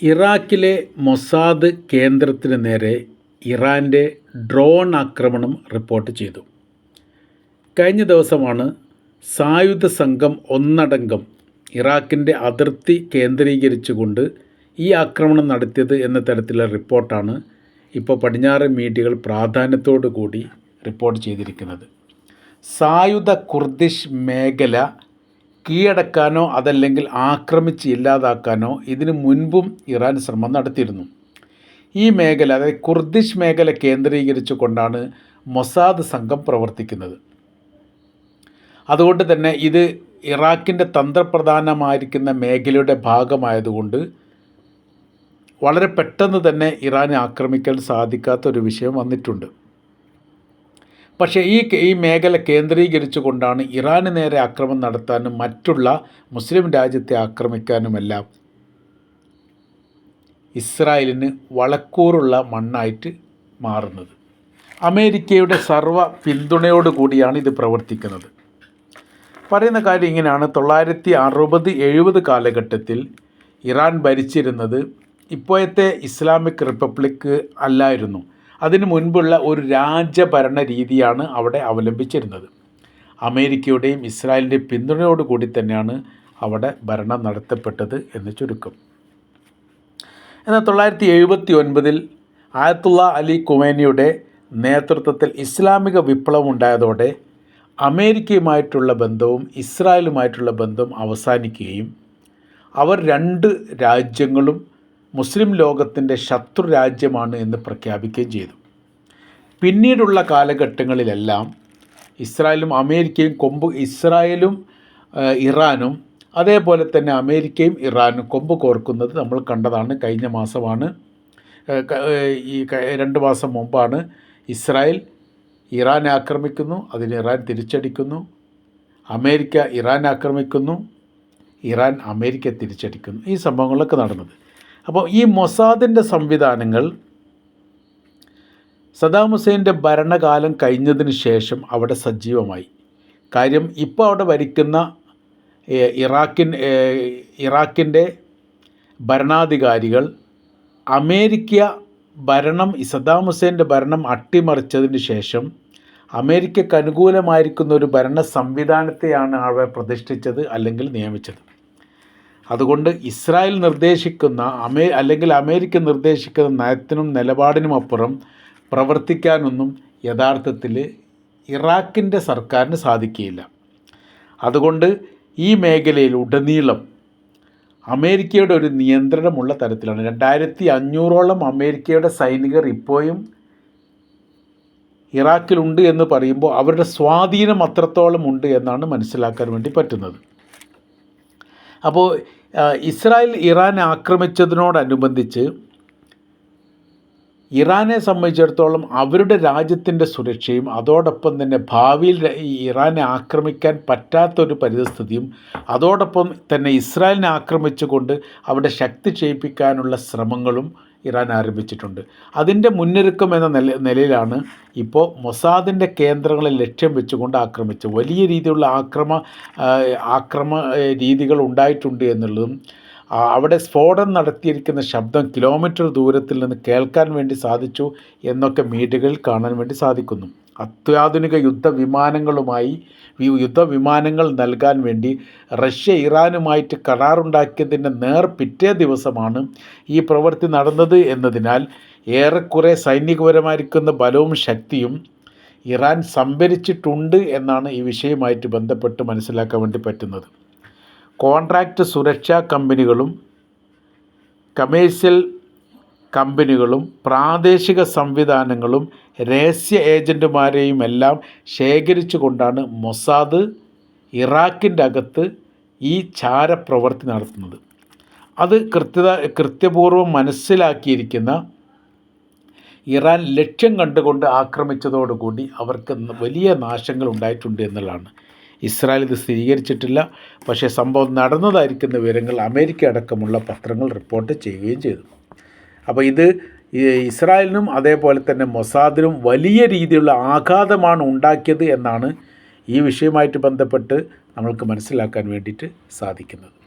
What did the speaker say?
ഇറാഖിലെ മൊസാദ് കേന്ദ്രത്തിന് നേരെ ഇറാന്റെ ഡ്രോൺ ആക്രമണം റിപ്പോർട്ട് ചെയ്തു. കഴിഞ്ഞ ദിവസമാണ് സായുധ സംഘം ഒന്നടങ്കം ഇറാഖിന്റെ അതിർത്തി കേന്ദ്രീകരിച്ചുകൊണ്ട് ഈ ആക്രമണം നടത്തിയത് എന്ന തരത്തിലുള്ള റിപ്പോർട്ടാണ് ഇപ്പോൾ പടിഞ്ഞാറ് മീഡിയകൾ പ്രാധാന്യത്തോടു കൂടി റിപ്പോർട്ട് ചെയ്തിരിക്കുന്നത്. സായുധ കുർദിഷ് മേഖല കീഴടക്കാനോ അതല്ലെങ്കിൽ ആക്രമിച്ച് ഇല്ലാതാക്കാനോ ഇതിനു മുൻപും ഇറാൻ ശ്രമം നടത്തിയിരുന്നു. ഈ മേഖല അതായത് കുർദിഷ് മേഖല കേന്ദ്രീകരിച്ചു കൊണ്ടാണ് മൊസാദ് സംഘം പ്രവർത്തിക്കുന്നത്. അതുകൊണ്ട് തന്നെ ഇത് ഇറാഖിന്റെ തന്ത്രപ്രധാനമായിരിക്കുന്ന മേഖലയുടെ ഭാഗമായതുകൊണ്ട് വളരെ പെട്ടെന്ന് തന്നെ ഇറാൻ ആക്രമിക്കാൻ സാധിക്കാത്ത ഒരു വിഷയം വന്നിട്ടുണ്ട്. പക്ഷേ ഈ ഈ മേഖല കേന്ദ്രീകരിച്ചു കൊണ്ടാണ് ഇറാന് നേരെ ആക്രമം നടത്താനും മറ്റുള്ള മുസ്ലിം രാജ്യത്തെ ആക്രമിക്കാനുമെല്ലാം ഇസ്രായേലിന് വളക്കൂറുള്ള മണ്ണായിട്ട് മാറുന്നത്. അമേരിക്കയുടെ സർവ പിന്തുണയോടുകൂടിയാണ് ഇത് പ്രവർത്തിക്കുന്നത്. പറയുന്ന കാര്യം ഇങ്ങനെയാണ്. തൊള്ളായിരത്തി അറുപത് എഴുപത് കാലഘട്ടത്തിൽ ഇറാൻ ഭരിച്ചിരുന്നത് ഇപ്പോഴത്തെ ഇസ്ലാമിക് റിപ്പബ്ലിക് അല്ലായിരുന്നു. അതിനു മുൻപുള്ള ഒരു രാജ്യഭരണ രീതിയാണ് അവിടെ അവലംബിച്ചിരുന്നത്. അമേരിക്കയുടെയും ഇസ്രായേലിന്റെയും പിന്തുണയോടുകൂടി തന്നെയാണ് അവിടെ ഭരണം നടത്തപ്പെട്ടത് എന്ന് ചുരുക്കം. എന്നാൽ തൊള്ളായിരത്തി എഴുപത്തി ഒൻപതിൽ ആയത്തുള്ള അലി കുമേനിയുടെ നേതൃത്വത്തിൽ ഇസ്ലാമിക വിപ്ലവം ഉണ്ടായതോടെ അമേരിക്കയുമായിട്ടുള്ള ബന്ധവും ഇസ്രായേലുമായിട്ടുള്ള ബന്ധവും അവസാനിക്കുകയും അവർ രണ്ട് രാജ്യങ്ങളും മുസ്ലിം ലോകത്തിന്റെ ശത്രു രാജ്യമാണ് എന്ന് പ്രഖ്യാപിക്കുകയും ചെയ്തു. പിന്നീടുള്ള കാലഘട്ടങ്ങളിലെല്ലാം ഇസ്രായേലും അമേരിക്കയും കൊമ്പ് ഇസ്രായേലും ഇറാനും അതേപോലെ തന്നെ അമേരിക്കയും ഇറാനും കൊമ്പ് കോർക്കുന്നത് നമ്മൾ കണ്ടതാണ് കഴിഞ്ഞ മാസമാണ്. ഈ രണ്ട് മാസം മുമ്പാണ് ഇസ്രായേൽ ഇറാൻ ആക്രമിക്കുന്നു അതിന് ഇറാൻ തിരിച്ചടിക്കുന്നു അമേരിക്ക ഇറാൻ ആക്രമിക്കുന്നു ഇറാൻ അമേരിക്ക തിരിച്ചടിക്കുന്നു. ഈ സംഭവങ്ങളൊക്കെ നടന്നത്. അപ്പോൾ ഈ മൊസാദിന്റെ സംവിധാനങ്ങൾ സദാം ഹുസൈന്റെ ഭരണകാലം കഴിഞ്ഞതിന് ശേഷം അവിടെ സജീവമായി. കാര്യം ഇപ്പോൾ അവിടെ ഭരിക്കുന്ന ഇറാഖിൻ ഇറാഖിന്റെ ഭരണാധികാരികൾ അമേരിക്ക ഭരണം സദാം ഹുസൈന്റെ ഭരണം അട്ടിമറിച്ചതിന് ശേഷം അമേരിക്കയ്ക്ക് അനുകൂലമായിരിക്കുന്ന ഒരു ഭരണ സംവിധാനത്തെയാണ് അവിടെ പ്രതിഷ്ഠിച്ചത് അല്ലെങ്കിൽ നിയമിച്ചത്. അതുകൊണ്ട് ഇസ്രായേൽ നിർദ്ദേശിക്കുന്ന അമേ അല്ലെങ്കിൽ അമേരിക്ക നിർദ്ദേശിക്കുന്ന നയത്തിനും നിലപാടിനും അപ്പുറം പ്രവർത്തിക്കാനൊന്നും യഥാർത്ഥത്തിൽ ഇറാഖിന്റെ സർക്കാരിന് സാധിക്കുകയില്ല. അതുകൊണ്ട് ഈ മേഖലയിൽ ഉടനീളം അമേരിക്കയുടെ ഒരു നിയന്ത്രണമുള്ള തരത്തിലാണ്. രണ്ടായിരത്തി അഞ്ഞൂറോളം അമേരിക്കയുടെ സൈനികർ ഇപ്പോഴും ഇറാഖിലുണ്ട് എന്ന് പറയുമ്പോൾ അവരുടെ സ്വാധീനം അത്രത്തോളം ഉണ്ട് എന്നാണ് മനസ്സിലാക്കാൻ വേണ്ടി പറ്റുന്നത്. അപ്പോൾ ഇസ്രായേൽ ഇറാൻ ആക്രമിച്ചതിനോടനുബന്ധിച്ച് ഇറാനെ സംബന്ധിച്ചിടത്തോളം അവരുടെ രാജ്യത്തിന്റെ സുരക്ഷയും അതോടൊപ്പം തന്നെ ഭാവിയിൽ ഇറാനെ ആക്രമിക്കാൻ പറ്റാത്തൊരു പരിസ്ഥിതിയും അതോടൊപ്പം തന്നെ ഇസ്രായേലിനെ ആക്രമിച്ചുകൊണ്ട് അവിടെ ശക്തി ക്ഷയിപ്പിക്കാനുള്ള ശ്രമങ്ങളും ഇറാൻ ആരംഭിച്ചിട്ടുണ്ട്. അതിന്റെ മുന്നൊരുക്കം എന്ന നില നിലയിലാണ് ഇപ്പോൾ മൊസാദിന്റെ കേന്ദ്രങ്ങളെ ലക്ഷ്യം വെച്ചുകൊണ്ട് ആക്രമിച്ചത്. വലിയ രീതിയിലുള്ള ആക്രമ ആക്രമ രീതികൾ ഉണ്ടായിട്ടുണ്ട് എന്നുള്ളതും അവിടെ സ്ഫോടനം നടത്തിയിരിക്കുന്ന ശബ്ദം കിലോമീറ്റർ ദൂരത്തിൽ നിന്ന് കേൾക്കാൻ വേണ്ടി സാധിച്ചു എന്നൊക്കെ മീഡിയകളിൽ കാണാൻ വേണ്ടി സാധിക്കുന്നു. അത്യാധുനിക യുദ്ധവിമാനങ്ങളുമായി യുദ്ധവിമാനങ്ങൾ നൽകാൻ വേണ്ടി റഷ്യ ഇറാനുമായിട്ട് കരാറുണ്ടാക്കിയതിന്റെ നേർ പിറ്റേ ദിവസമാണ് ഈ പ്രവൃത്തി നടന്നത് എന്നതിനാൽ ഏറെക്കുറെ സൈനികപരമായിരിക്കുന്ന ബലവും ശക്തിയും ഇറാൻ സംഭരിച്ചിട്ടുണ്ട് എന്നാണ് ഈ വിഷയവുമായിട്ട് ബന്ധപ്പെട്ട് മനസ്സിലാക്കാൻ വേണ്ടി പറ്റുന്നത്. കോൺട്രാക്റ്റ് സുരക്ഷാ കമ്പനികളും കമേഴ്സ്യൽ കമ്പനികളും പ്രാദേശിക സംവിധാനങ്ങളും രഹസ്യ ഏജന്റുമാരെയും എല്ലാം ശേഖരിച്ചു കൊണ്ടാണ് മൊസാദ് ഇറാഖിന്റെ അകത്ത് ഈ ചാരപ്രവർത്തി നടത്തുന്നത്. അത് കൃത്യത കൃത്യപൂർവം മനസ്സിലാക്കിയിരിക്കുന്ന ഇറാൻ ലക്ഷ്യം കണ്ടുകൊണ്ട് ആക്രമിച്ചതോടുകൂടി അവർക്ക് വലിയ നാശങ്ങൾ ഉണ്ടായിട്ടുണ്ട് എന്നുള്ളതാണ്. ഇസ്രായേൽ ഇത് സ്ഥിരീകരിച്ചിട്ടില്ല. പക്ഷേ സംഭവം നടന്നതായിരിക്കുന്ന വിവരങ്ങൾ അമേരിക്ക അടക്കമുള്ള പത്രങ്ങൾ റിപ്പോർട്ട് ചെയ്യുകയും ചെയ്തു. അപ്പോൾ ഇത് ഇസ്രായേലിനും അതേപോലെ തന്നെ മൊസാദിനും വലിയ രീതിയിലുള്ള ആഘാതമാണ് ഉണ്ടാക്കിയത് എന്നാണ് ഈ വിഷയമായിട്ട് ബന്ധപ്പെട്ട് നമ്മൾക്ക് മനസ്സിലാക്കാൻ വേണ്ടിയിട്ട് സാധിക്കുന്നത്.